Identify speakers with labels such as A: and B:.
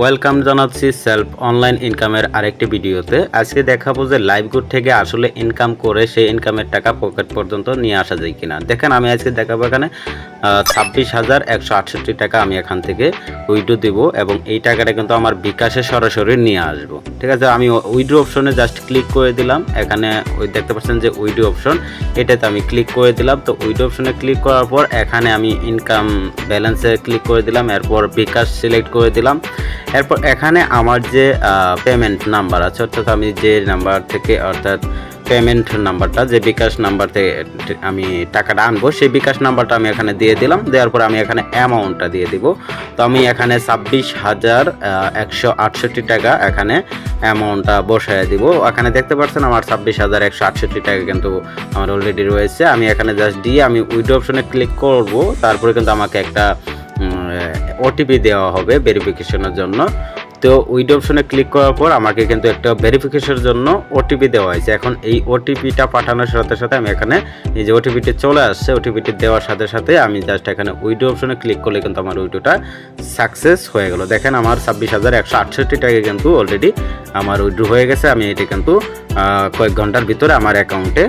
A: Welcome জানাচ্ছি self online ইনকামের আরেকটি ভিডিওতে। আজকে দেখাবো যে লাইভ গুড থেকে আসলে ইনকাম করে সেই ইনকামের টাকা পকেট পর্যন্ত নিয়ে আসা যায় কিনা। দেখেন, আমি আজকে দেখাবো এখানে ছাব্বিশ হাজার একশো আটষট্টি টাকা আমি এখান থেকে উইড্রো দেবো এবং এই টাকাটা কিন্তু আমার বিকাশে সরাসরি নিয়ে আসব। ঠিক আছে, আমি উইড্রো অপশনে জাস্ট ক্লিক করে দিলাম। এখানে ওই দেখতে পাচ্ছেন যে উইড্রো অপশন, এটাতে আমি ক্লিক করে দিলাম। তো উইড্রো অপশনে ক্লিক করার পর এখানে আমি ইনকাম ব্যালেন্সে ক্লিক করে দিলাম। এরপর বিকাশ সিলেক্ট করে দিলাম। এরপর এখানে আমার যে পেমেন্ট নাম্বার আছে, অর্থাৎ আমি যে নাম্বার থেকে, অর্থাৎ পেমেন্ট নাম্বারটা যে বিকাশ নাম্বার থেকে আমি টাকাটা আনব, সেই বিকাশ নাম্বারটা আমি এখানে দিয়ে দিলাম। দেওয়ার পর আমি এখানে অ্যামাউন্টটা দিয়ে দিব। তো আমি এখানে ছাব্বিশ হাজার একশো আটষট্টি টাকা এখানে অ্যামাউন্টটা বসায় দিব। এখানে দেখতে পাচ্ছেন আমার ছাব্বিশ হাজার একশো আটষট্টি টাকা কিন্তু আমার অলরেডি রয়েছে। আমি এখানে জাস্ট দিয়ে আমি উইডো অপশনে ক্লিক করব। তারপরে কিন্তু আমাকে একটা ওটিপি দেওয়া হবে ভেরিফিকেশনের জন্য। তো উইড অপশনে ক্লিক করার পর আমাকে কিন্তু একটা ভেরিফিকেশনের জন্য ওটিপি দেওয়া হয়েছে। এখন এই ওটিপিটা পাঠানোর সাথে সাথে আমি এখানে এই যে ওটিপিটি চলে আসছে ওটিপিটি দেওয়ার সাথে সাথে আমি জাস্ট এখানে উইডো অপশনে ক্লিক করলে কিন্তু আমার উইডোটা সাকসেস হয়ে গেল। দেখেন আমার ছাব্বিশ হাজার একশো আটষট্টি টাকা কিন্তু অলরেডি আমার উইড্রো হয়ে গেছে। আমি এটি কিন্তু কয়েক ঘণ্টার ভিতরে আমার অ্যাকাউন্টে